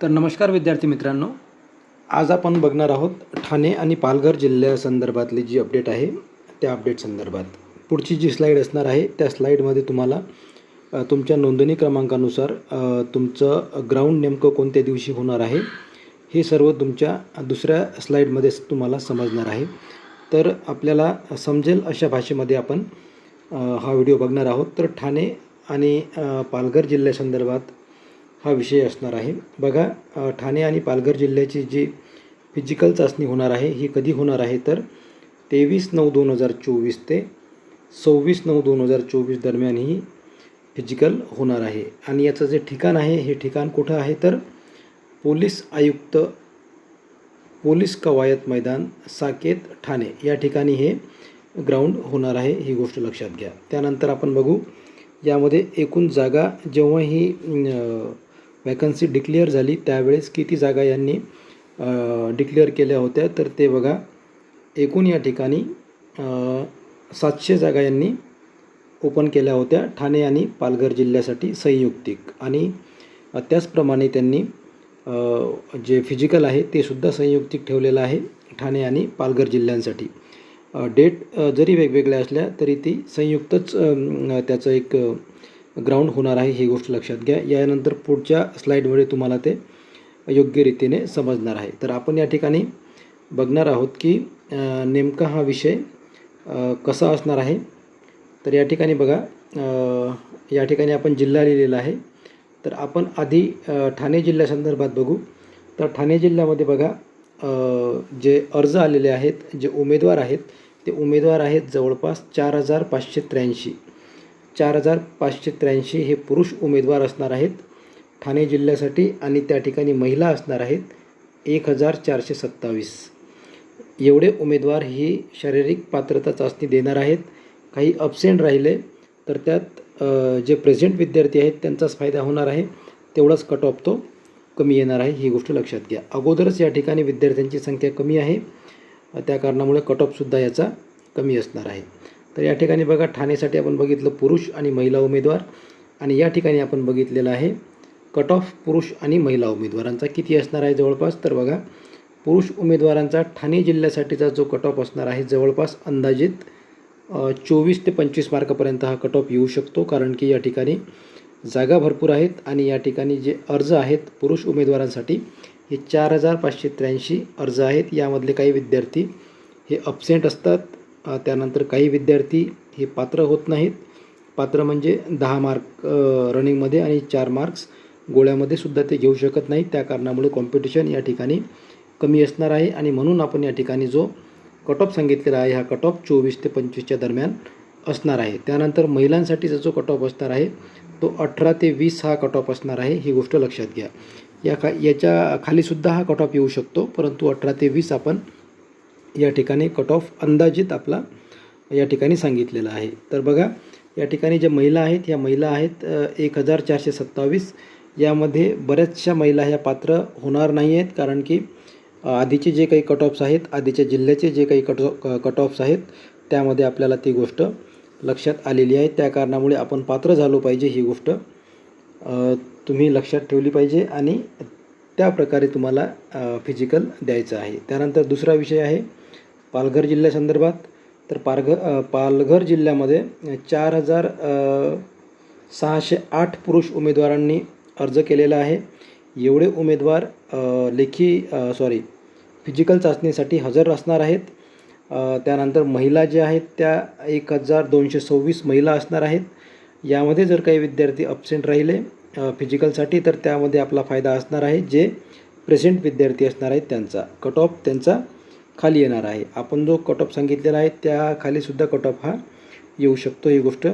तर नमस्कार विद्यार्थी मित्रांनो. आज आपण बघणार आहोत ठाणे आणि पालघर जिल्ह्यासंदर्भातली जी अपडेट आहे त्या अपडेट संदर्भात. पुढची जी स्लाईड असणार आहे त्या स्लाईडमध्ये तुम्हाला तुमच्या नोंदणी क्रमांकानुसार तुमचं ग्राउंड नेमकं कोणत्या दिवशी होणार आहे हे सर्व तुमच्या दुसऱ्या स्लाईडमध्ये तुम्हाला समजणार आहे. तर आपल्याला समजेल अशा भाषेमध्ये आपण हा व्हिडिओ बघणार आहोत. तर ठाणे आणि पालघर जिल्ह्यासंदर्भात हा विषय असणार आहे. बघा ठाणे आणि पालघर जिल्ह्याची जी फिजिकल चाचणी होणार आहे ही कधी होणार आहे तर तेवीस नऊ दोन हजार चोवीस ते सव्वीस नऊ दोन हजार चोवीस दरम्यान ही फिजिकल होणार आहे. आणि याचं जे ठिकाण आहे हे ठिकाण कुठं आहे तर पोलीस आयुक्त पोलीस कवायत मैदान साकेत ठाणे या ठिकाणी हे ग्राउंड होणार आहे ही गोष्ट लक्षात घ्या. त्यानंतर आपण बघू यामध्ये एकूण जागा जेव्हा ही वॅकन्सी डिक्लेअर झाली त्यावेळेस किती जागा यांनी डिक्लेअर केल्या होत्या? तर ते बघा एकूण या ठिकाणी सातशे जागा यांनी ओपन केल्या होत्या ठाणे आणि पालघर जिल्ह्यासाठी संयुक्तिक. आणि त्याचप्रमाणे त्यांनी जे फिजिकल आहे ते सुद्धा संयुक्तिक ठेवलेलं आहे ठाणे आणि पालघर जिल्ह्यांसाठी. डेट जरी वेगवेगळ्या असल्या तरी ती संयुक्तच त्याचं एक ग्राउंड होणार आहे ही गोष्ट लक्षात घ्या. यानंतर पुढच्या स्लाईडमध्ये तुम्हाला ते योग्य रीतीने समजणार आहे. तर आपण या ठिकाणी बघणार आहोत की नेमका हा विषय कसा असणार आहे. तर या ठिकाणी बघा या ठिकाणी आपण जिल्हा लिहिलेला आहे. तर आपण आधी ठाणे जिल्ह्यासंदर्भात बघू. तर ठाणे जिल्ह्यामध्ये बघा जे अर्ज आलेले आहेत जे उमेदवार आहेत ते उमेदवार आहेत जवळपास चार हजार पाचशे त्र्याऐंशी. चार हजार पाचशे त्र्याऐंशी हे पुरुष उमेदवार असणार आहेत. ठाणे जिल्ह्यासाठी आणि त्या ठिकाणी महिला असणार आहेत. एक हजार चारशे सत्तावीस. एवढे उमेदवार ही शारीरिक पात्रता चाचणी देणार आहेत. काही अबसेंट राहिले तर त्यात जे प्रेझेंट विद्यार्थी आहेत त्यांचाच फायदा होणार आहे. तेवढाच कट ऑफ तो कमी येणार आहे ही गोष्ट लक्षात घ्या. अगोदरच या ठिकाणी विद्यार्थ्यांची संख्या कमी आहे. त्या कारणामुळे कट ऑफसुद्धा याचा कमी असणार आहे. तर या ठिकाणी बघा ठाणेसाठी आपण बघितलं पुरुष आणि महिला उमेदवार. आणि या ठिकाणी आपण बघितलेलं आहे कट ऑफ पुरुष आणि महिला उमेदवारांचा किती असणार आहे जवळपास? तर बघा पुरुष उमेदवारांचा ठाणे जिल्ह्यासाठीचा जो कट ऑफ असणार आहे जवळपास अंदाजित चोवीस ते पंचवीस मार्कापर्यंत हा कट ऑफ येऊ शकतो. कारण की या ठिकाणी जागा भरपूर आहेत आणि या ठिकाणी जे अर्ज आहेत पुरुष उमेदवारांसाठी हे चार हजार पाचशे त्र्याऐंशी अर्ज आहेत. यामधले काही विद्यार्थी हे अबसेंट असतात. त्यानंतर काही विद्यार्थी हे पात्र होत नाहीत. पात्र म्हणजे दहा मार्क रनिंगमध्ये आणि चार मार्क्स गोळ्यामध्ये सुद्धा ते घेऊ शकत नाहीत. त्या कारणामुळे कॉम्पिटिशन या ठिकाणी कमी असणार आहे आणि म्हणून आपण या ठिकाणी जो कट ऑफ सांगितलेला आहे हा कट ऑफ चोवीस ते पंचवीसच्या दरम्यान असणार आहे. त्यानंतर महिलांसाठीचा जो कट ऑफ असणार आहे तो अठरा ते वीस हा कट ऑफ असणार आहे. ही गोष्ट लक्षात घ्या. या खा याच्या खालीसुद्धा हा कट ऑफ येऊ शकतो परंतु अठरा ते वीस आपण या ठिकाणी कट ऑफ अंदाजित आपला या ठिकाणी सांगितलेला आहे. तर बघा या ठिकाणी ज्या महिला आहेत ह्या महिला आहेत एक हजार चारशे सत्तावीस. यामध्ये बऱ्याचशा महिला ह्या पात्र होणार नाही आहेत कारण की आधीचे जे काही कट ऑफ्स आहेत आधीच्या जिल्ह्याचे जे काही कट कट ऑफ्स आहेत त्यामध्ये आपल्याला ती गोष्ट लक्षात आलेली आहे. त्या कारणामुळे आपण पात्र झालो पाहिजे ही गोष्ट तुम्ही लक्षात ठेवली पाहिजे आणि त्या प्रकारे तुम्हाला फिजिकल द्यायचं आहे. त्यानंतर दुसरा विषय आहे पालघर जिल्ह्यासंदर्भात तर पालघर पालघर जिल्ह्यामध्ये चार हजार सहाशे आठ पुरुष उमेदवारांनी अर्ज केलेला आहे. एवढे उमेदवार लेखी सॉरी फिजिकल चाचणीसाठी हजर असणार आहेत. त्यानंतर महिला ज्या आहेत त्या एक हजार दोनशे सव्वीस महिला असणार आहेत. यामध्ये जर काही विद्यार्थी अबसेंट राहिले फिजिकलसाठी तर त्यामध्ये आपला फायदा असणार आहे. जे प्रेझेंट विद्यार्थी असणार आहेत त्यांचा. कट ऑफ त्यांचा खाली येणार आहे. आपण जो कट ऑफ सांगितलेला आहे त्या खालीसुद्धा कट ऑफ हा येऊ शकतो. ही गोष्ट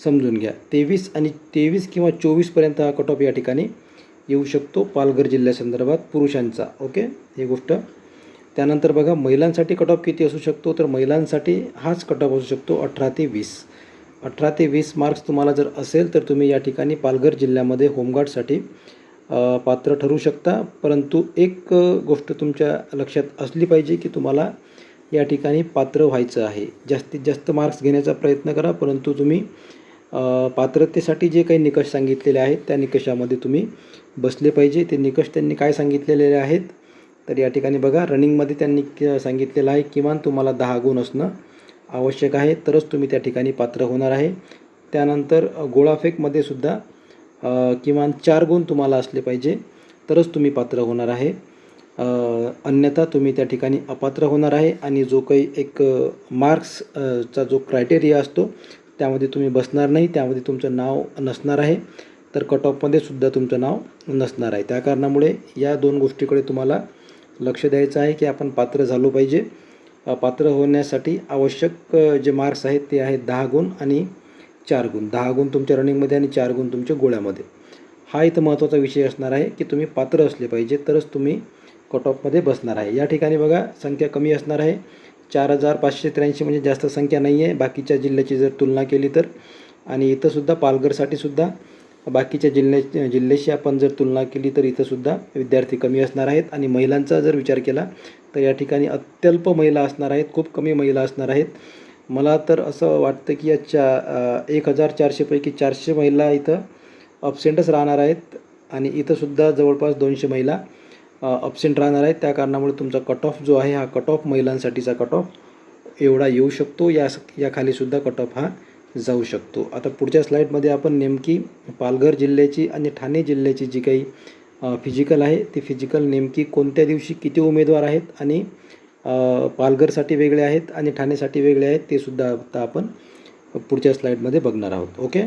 समजून घ्या. तेवीस आणि तेवीस किंवा चोवीसपर्यंत हा कट ऑफ या ठिकाणी येऊ शकतो पालघर जिल्ह्यासंदर्भात पुरुषांचा. ओके? ही गोष्ट. त्यानंतर बघा महिलांसाठी कट ऑफ किती असू शकतो? तर महिलांसाठी हाच कट ऑफ असू शकतो अठरा ते वीस. अठरा ते वीस मार्क्स तुम्हाला जर असेल तर तुम्ही या ठिकाणी पालघर जिल्ह्यामध्ये होमगार्डसाठी पात्र ठरू शकता. परंतु एक गोष्ट तुमच्या लक्षात असली पाहिजे की तुम्हाला या ठिकाणी पात्र व्हायचं आहे. जास्तीत जास्त मार्क्स घेण्याचा प्रयत्न करा. परंतु तुम्ही पात्रतेसाठी जे काही निकष सांगितलेले आहेत त्या निकषामध्ये तुम्ही बसले पाहिजे. ते निकष त्यांनी काय सांगितलेले आहेत तर या ठिकाणी बघा. रनिंगमध्ये त्यांनी सांगितलेलं आहे किमान तुम्हाला दहा गुण असणं आवश्यक आहे. तरच तुम्ही त्या ठिकाणी पात्र होणार आहे. त्यानंतर गोळाफेकमध्ये सुद्धा किमान चार गुण तुम्हाला असले पाहिजे. तरच तुम्ही पात्र होणार आहे. अन्यथा तुम्ही त्या ठिकाणी अपात्र होणार आहे आणि जो काही एक मार्क्स चा जो क्रायटेरिया असतो त्यामध्ये तुम्ही बसणार नाही. त्यामध्ये तुमचं नाव नसणार आहे. तर कट ऑफमध्ये सुद्धा तुमचं नाव नसणार आहे. त्या कारणामुळे या दोन गोष्टीकडे तुम्हाला लक्ष द्यायचं आहे की आपण पात्र झालो पाहिजे. पात्र होण्यासाठी आवश्यक जे मार्क्स आहेत ते आहेत दहा गुण आणि चार गुण दहा गुण तुमच्या रनिंगमध्ये आणि चार गुण तुमच्या गोळ्यामध्ये. हा इथं महत्त्वाचा विषय असणार आहे की तुम्ही पात्र असले पाहिजे तरच तुम्ही कट ऑफमध्ये बसणार आहे. या ठिकाणी बघा संख्या कमी असणार आहे. चार हजार पाचशे त्र्याऐंशी म्हणजे जास्त संख्या नाही आहे बाकीच्या जिल्ह्याची जर तुलना केली तर. आणि इथंसुद्धा पालघरसाठी सुद्धा बाकीच्या जिल्ह्या जिल्ह्याशी आपण जर तुलना केली तर इथंसुद्धा विद्यार्थी कमी असणार आहेत. आणि महिलांचा जर विचार केला तर या ठिकाणी अत्यल्प महिला असणार आहेत खूप कमी महिला असणार आहेत. मला तर असं वाटतं की या चा एक हजार चारशेपैकी चारशे महिला इथं अपसेंटच राहणार आहेत आणि इथंसुद्धा जवळपास दोनशे महिला अबसेंट राहणार आहेत. त्या कारणामुळे तुमचा कट ऑफ जो आहे हा कट ऑफ महिलांसाठीचा कट ऑफ एवढा येऊ शकतो. या या खालीसुद्धा कट ऑफ हा जाऊ शकतो. आता पुढच्या स्लाईडमध्ये आपण नेमकी पालघर जिल्ह्याची आणि ठाणे जिल्ह्याची जी काही फिजिकल आहे ती फिजिकल नेमकी कोणत्या दिवशी किती उमेदवार आहेत आणि पालघरसाठी वेगळे आहेत आणि ठाणेसाठी वेगळे आहेत ते सुद्धा आता आपण पुढच्या स्लाईडमध्ये बघणार आहोत. ओके?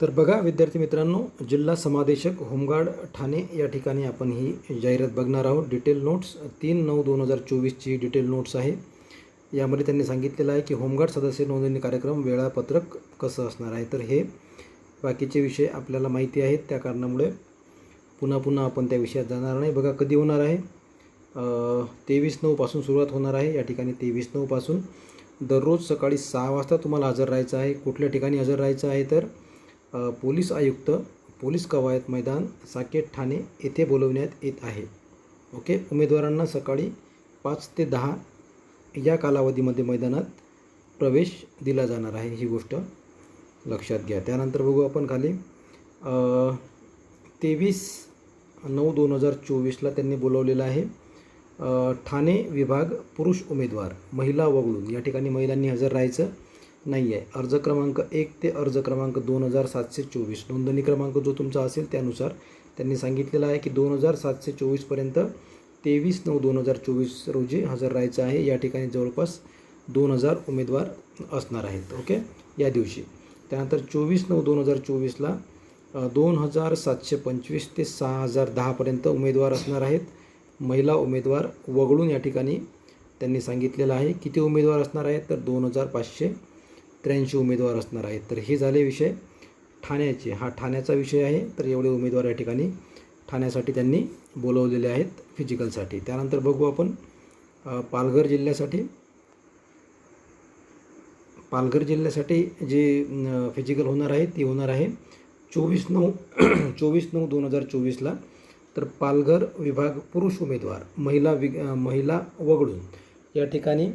तर बघा विद्यार्थी मित्रांनो जिल्हा समादेशक होमगार्ड ठाणे या ठिकाणी आपण ही जाहिरात बघणार आहोत. डिटेल नोट्स तीन नऊ दोन हजार चोवीसची डिटेल नोट्स आहे. यामध्ये त्यांनी सांगितलेलं आहे की होमगार्ड सदस्य नोंदणी कार्यक्रम वेळापत्रक कसं असणार आहे. तर हे बाकीचे विषय आपल्याला माहिती आहेत त्या कारणामुळे पुन्हा पुन्हा आपण त्या विषयात जाणार नाही. बघा कधी होणार आहे? तेवीस नऊपासून सुरुवात होणार आहे. या ठिकाणी तेवीस नऊपासून दररोज सकाळी सहा वाजता तुम्हाला हजर राहायचं आहे. कुठल्या ठिकाणी हजर राहायचं आहे तर पोलीस आयुक्त पोलीस कवायत मैदान साकेत ठाणे येथे बोलवण्यात येत आहे. ओके? उमेदवारांना सकाळी पाच ते दहा या कालावधीमध्ये मैदानात प्रवेश दिला जाणार आहे. ही गोष्ट लक्षात घ्या. त्यानंतर बघू आपण खाली. तेवीस नऊ दोन हजार चोवीसला त्यांनी बोलवलेलं आहे. ठाणे विभाग पुरुष उमेदवार महिला वगळून. या ठिकाणी महिलांनी हजर राहायचं नाही आहे. अर्ज क्रमांक एक ते अर्ज क्रमांक दोन हजार सातशे चोवीस. नोंदणी क्रमांक जो तुमचा असेल त्यानुसार त्यांनी सांगितलेलं आहे की दोन हजार सातशे चोवीसपर्यंत तेवीस नऊ दोन हजार चोवीस रोजी हजर राहायचं आहे. या ठिकाणी जवळपास दोन हजार उमेदवार असणार आहेत. ओके? या दिवशी. त्यानंतर चोवीस नऊ दोन हजार चोवीसला दोन हजार सातशे पंचवीस ते सहा हजार दहापर्यंत उमेदवार असणार आहेत. महिला उमेदवार वगळून या ठिकाणी त्यांनी सांगितलेलं आहे. किती उमेदवार असणार आहेत? तर दोन हजार पाचशे त्र्याऐंशी उमेदवार असणार आहेत. तर हे झाले विषय ठाण्याचे. हा ठाण्याचा विषय आहे. तर एवढे उमेदवार या ठिकाणी ठाण्यासाठी त्यांनी बोलवलेले आहेत फिजिकलसाठी त्यानंतर बघू आपण पालघर जिल्ह्यासाठी. पालघर जिल्ह्यासाठी जे फिजिकल होणार आहे ती होणार आहे. चोवीस नऊ चोवीस नऊ दोन हजार चोवीसला तर पालघर विभाग पुरुष उमेदवार महिला वि महिला वगळून. या ठिकाणी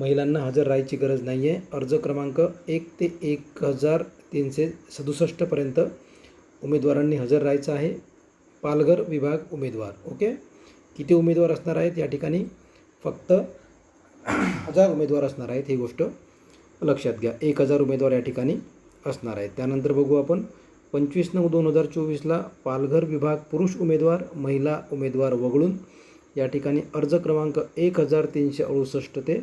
महिलांना हजर राहायची गरज नाही आहे अर्ज क्रमांक एक ते एक हजार तीनशे सदुसष्टपर्यंत उमेदवारांनी हजर राहायचं आहे. पालघर विभाग उमेदवार ओके? किती उमेदवार असणार आहेत? या ठिकाणी फक्त हजार उमेदवार असणार आहेत ही गोष्ट लक्षात घ्या. एक हजार उमेदवार या ठिकाणी असणार आहे. त्यानंतर बघू आपण पंचवीस नऊ दोन हजार चोवीसला पालघर विभाग पुरुष उमेदवार महिला उमेदवार वगळून या ठिकाणी अर्ज क्रमांक एक हजार तीनशे अडुसष्ट ते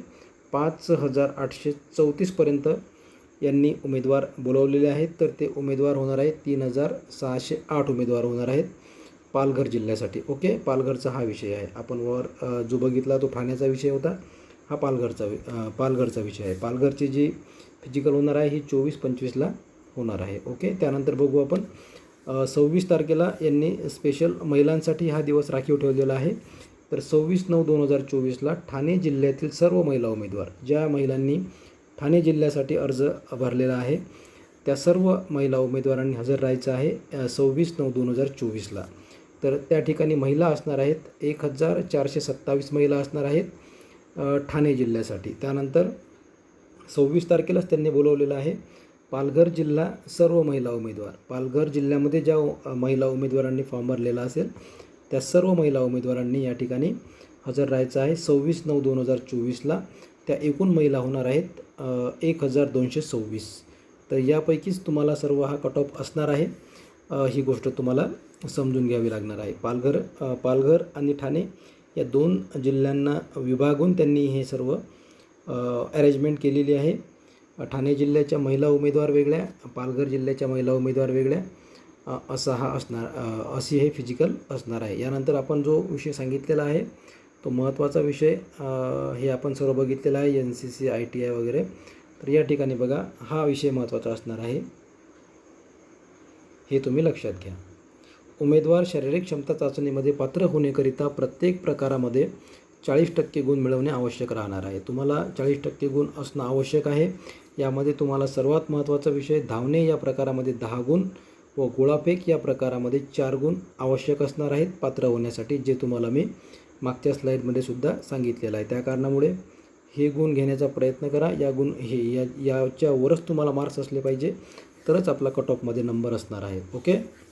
पाच हजार आठशे चौतीसपर्यंत यांनी उमेदवार बोलवलेले आहेत. तर ते उमेदवार होणार आहेत तीन हजार सहाशे आठ उमेदवार होणार आहेत पालघर जिल्ह्यासाठी. ओके? पालघरचा हा विषय आहे. आपण वर जो बघितला तो ठाण्याचा विषय होता. हा पालघरचा वि- पालघरचा विषय आहे. पालघरची जी फिजिकल होणार आहे ही चोवीस पंचवीसला होणार आहे. ओके त्यानंतर बघू आपण सव्वीस तारखेला यांनी स्पेशल महिलांसाठी हा दिवस राखीव ठेवलेला आहे. तर सव्वीस नऊ दोन हजार चोवीसला ठाणे जिल्ह्यातील सर्व महिला उमेदवार ज्या महिलांनी ठाणे जिल्ह्यासाठी अर्ज भरलेला आहे त्या सर्व महिला उमेदवारांनी हजर राहायचं आहे सव्वीस नऊ दोन हजार चोवीसला तर त्या ठिकाणी महिला असणार आहेत एक हजार चारशे सत्तावीस महिला असणार आहेत. ठाणे जिल्ह्यासाठी. त्यानंतर सव्वीस तारखेलाच त्यांनी बोलवलेलं आहे पालघर जिल्हा सर्व महिला उमेदवार. पालघर जिल्ह्यामध्ये ज्या महिला उमेदवारांनी फॉर्म भरलेला असेल त्या सर्व महिला उमेदवारांनी या ठिकाणी हजर राहायचं आहे. सव्वीस नऊ दोन हजार चोवीसला त्या एकूण महिला होणार आहेत एक हजार दोनशे सव्वीस. तर यापैकीच तुम्हाला सर्व हा कट ऑफ असणार आहे. ही गोष्ट तुम्हाला समजून घ्यावी लागणार आहे. पालघर पालघर आणि ठाणे या दोन जिल्ह्यांना विभागून त्यांनी हे सर्व अरेंजमेंट केलेली आहे. ठाणे जिल्ह्याच्या महिला उमेदवार वेगळ्या पालघर जिल्ह्याच्या महिला उमेदवार वेगळ्या असा हा असणार अशी हे फिजिकल असणार आहे. यानंतर आपण जो विषय सांगितलेला आहे तो महत्त्वाचा विषय हे आपण सर्व बघितलेला आहे N C C I T I वगैरे. तर या ठिकाणी बघा हा विषय महत्त्वाचा असणार आहे. हे तुम्ही लक्षात घ्या. उमेदवार शारीरिक क्षमता चाचणीमध्ये पात्र होण्याकरिता प्रत्येक प्रकारामध्ये चाळीस टक्के गुण मिळवणे आवश्यक राहणार आहे. तुम्हाला चाळीस टक्के गुण असणं आवश्यक आहे. यामध्ये तुम्हाला सर्वात महत्त्वाचा विषय धावणे. या प्रकारामध्ये दहा गुण व गोळाफेक. या प्रकारामध्ये चार गुण आवश्यक असणार आहेत. पात्र होण्यासाठी जे तुम्हाला मी मागच्या स्लाईडमध्ये सुद्धा सांगितलेलं आहे. त्या कारणामुळे हे गुण घेण्याचा प्रयत्न करा. या गुण हे या याच्यावरच तुम्हाला मार्क्स असले पाहिजे. तरच आपला कट ऑफमध्ये नंबर असणार आहे. Okay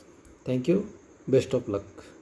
Thank you. Best of luck.